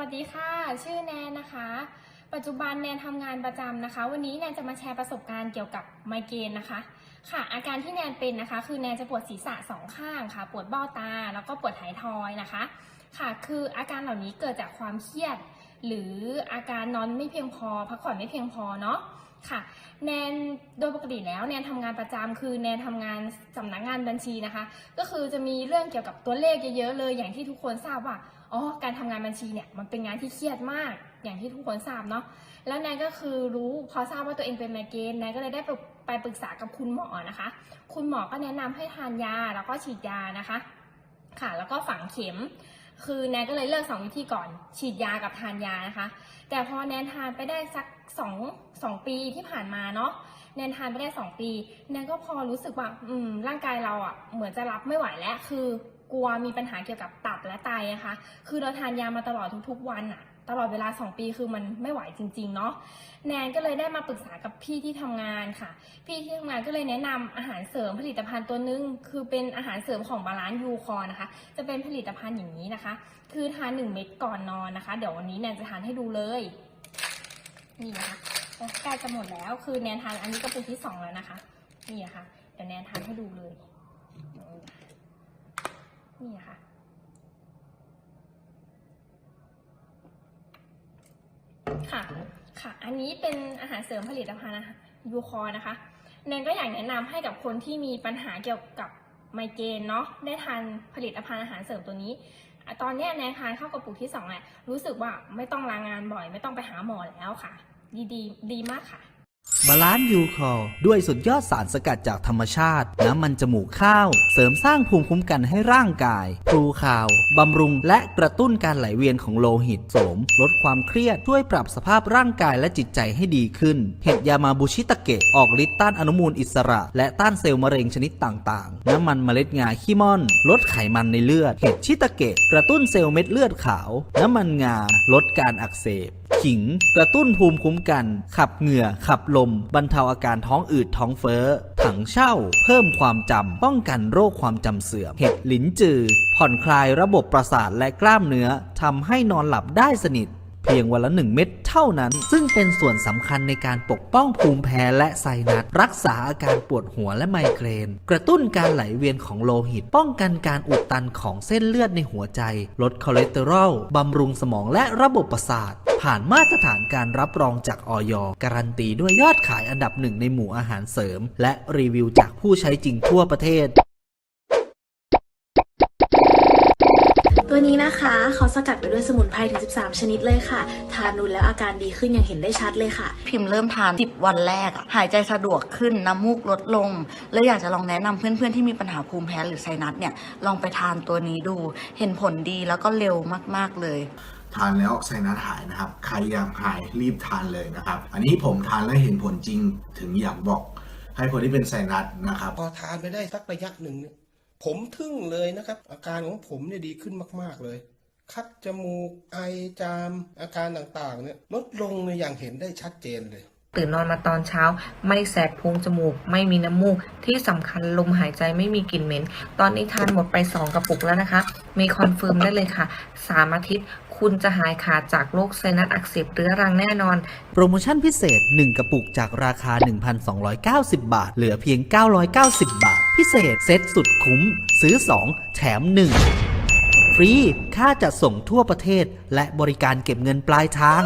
วัสดีค่ะ ชื่อแนนนะคะ ปัจจุบันแนนทำงานประจำนะคะ วันนี้แนนจะมาแชร์ประสบการณ์เกี่ยวกับไมเกรนนะคะ ค่ะ อาการที่แนนเป็นนะคะ คือแนนจะปวดศีรษะสองข้างค่ะ ปวดเบ้าตา แล้วก็ปวดท้ายทอยนะคะ ค่ะ คืออาการเหล่านี้เกิดจากความเครียด หรืออาการนอนไม่เพียงพอ พักผ่อนไม่เพียงพอเนาะค่ะแนนโดยปกติแล้วแนนทำงานประจำคือแนนทำงานสำนักงานบัญชีนะคะ ก็คือจะมีเรื่องเกี่ยวกับตัวเลขเยอะๆเลยอย่างที่ทุกคนทราบว่า อ๋อการทำงานบัญชีเนี่ยมันเป็นงานที่เครียดมากอย่างที่ทุกคนทราบเนาะแล้วแนนก็คือรู้พอทราบว่าตัวเองเป็นไมเกรนแนนก็เลยได้ไปไปปรึกษากับคุณหมอนะคะ คุณหมอก็แนะนำให้ทานยาแล้วก็ฉีดยานะคะ ค่ะแล้วก็ฝังเข็ม คือแนนก็เลยเลือกสองวิธีก่อนฉีดยากับทานยานะคะ แต่พอแนนทานไปได้สักสองสองปีที่ผ่านมาเนาะแนนทานไปได้สองปีแนนก็พอรู้สึกว่าอืมร่างกายเราอะเหมือนจะรับไม่ไหวแล้วคือ กลัวมีปัญหาเกี่ยวกับตับและไตนะคะ คือเราทานยามาตลอดทุกๆวันอะตลอดเวลา 2 ปีคือมันไม่ไหวจริง ๆ เนาะแนนก็เลยได้มาปรึกษากับพี่ที่ทำงานค่ะ พี่ที่ทำงานก็เลยแนะนำอาหารเสริมผลิตภัณฑ์ตัวนึง คือเป็นอาหารเสริมของบาลานซ์ยูคอนะคะ จะเป็นผลิตภัณฑ์อย่างนี้นะคะ คือทานหนึ่งเม็ดก่อนนอนนะคะ เดี๋ยววันนี้แนนจะทานให้ดูเลย นี่นะคะใกล้จะหมดแล้วคือแนนทานอันนี้ก็เป็นที่สองแล้วนะคะ นี่นะคะเดี๋ยวแนนทานให้ดูเลย นี่ค่ะ ค่ะ ค่ะ อันนี้เป็นอาหารเสริมผลิตภัณฑ์ยูคอนะคะ แนนก็อยากแนะนำให้กับคนที่มีปัญหาเกี่ยวกับไมเกรนเนาะ ได้ทานผลิตภัณฑ์อาหารเสริมตัวนี้ ตอนนี้แนนทานเข้ากระปุกที่สองแหละรู้สึกว่าไม่ต้องลางานบ่อย ไม่ต้องไปหาหมอแล้วค่ะ ดีดีดีมากค่ะบาลานซ์ยูคอลด้วยสุดยอดสารสกัดจากธรรมชาติ น้ำมันจมูกข้าว เสริมสร้างภูมิคุ้มกันให้ร่างกายพลูข่าวบำรุงและกระตุ้นการไหลเวียนของโลหิตโสม ลดความเครียด ช่วยปรับสภาพร่างกายและจิตใจให้ดีขึ้น เห็ดยามาบุชิตะเกะออกฤทธิ์ต้านอนุมูลอิสระ และต้านเซลล์มะเร็งชนิดต่างๆ น้ำมันเมล็ดงาขี้ม่อน ลดไขมันในเลือด เห็ดชิตะเกะกระตุ้นเซลล์เม็ดเลือดขาว น้ำมันงาลดการอักเสบขิง กระตุ้นภูมิคุ้มกัน ขับเหงื่อขับลมบรรเทาอาการท้องอืดท้องเฟ้อ ถังเช่า เพิ่มความจำ ป้องกันโรคความจำเสื่อม เห็ดหลินจือ ผ่อนคลายระบบประสาทและกล้ามเนื้อทำให้นอนหลับได้สนิท เพียงวันละ 1 เม็ดเท่านั้น ซึ่งเป็นส่วนสำคัญในการปกป้องภูมิแพ้และไซนัสรักษาอาการปวดหัวและไมเกรน กระตุ้นการไหลเวียนของโลหิต ป้องกันการอุดตันของเส้นเลือดในหัวใจ ลดคอเลสเตอรอลบำรุงสมองและระบบประสาท ผ่านมาตรฐานการรับรองจากออยการันตีด้วยยอดขายอันดับหนึ่งในหมู่อาหารเสริม และรีวิวจากผู้ใช้จริงทั่วประเทศ ตัวนี้นะคะเขาสกัดไปด้วยสมุนไพรถึง 13 ชนิดเลยค่ะ ทานนูนแล้วอาการดีขึ้นอย่างเห็นได้ชัดเลยค่ะ พิมพ์เริ่มทาน 10 วันแรกอะหายใจสะดวกขึ้น น้ำมูกลดลง แล้วอยากจะลองแนะนำเพื่อนๆที่มีปัญหาภูมิแพ้หรือไซนัสเนี่ย ลองไปทานตัวนี้ดู เห็นผลดีแล้วก็เร็วมากๆเลยทานแล้วไซนัสหายนะครับ ใครอยากหายรีบทานเลยนะครับ อันนี้ผมทานแล้วเห็นผลจริงถึงอยากบอก ให้คนที่เป็นไซนัสนะครับ พอทานไปได้สักระยะหนึ่งเนี่ย ผมทึ่งเลยนะครับ อาการของผมเนี่ยดีขึ้นมาก ๆ เลย คัดจมูก ไอจาม อาการต่างๆ เนี่ยลดลงเนี่ยอย่างเห็นได้ชัดเจนเลย ตื่นนอนมาตอนเช้า ไม่แสบพุงจมูก ไม่มีน้ำมูก ที่สำคัญลมหายใจไม่มีกลิ่นเหม็น ตอนนี้ทานหมดไป 2 กระปุกแล้วนะคะ มีคอนเฟิร์มได้เลยค่ะ 3 อาทิตย์ คุณจะหายขาดจากโรคไซนัสอักเสบเรื้อรังแน่นอน โปรโมชั่นพิเศษ 1 กระปุกจากราคา 1,290 บาท เหลือเพียง 990 บาท พิเศษเซ็ตสุดคุ้ม ซื้อ 2 แถม 1 ฟรี ค่าจัดส่งทั่วประเทศ และบริการเก็บเงินปลายทาง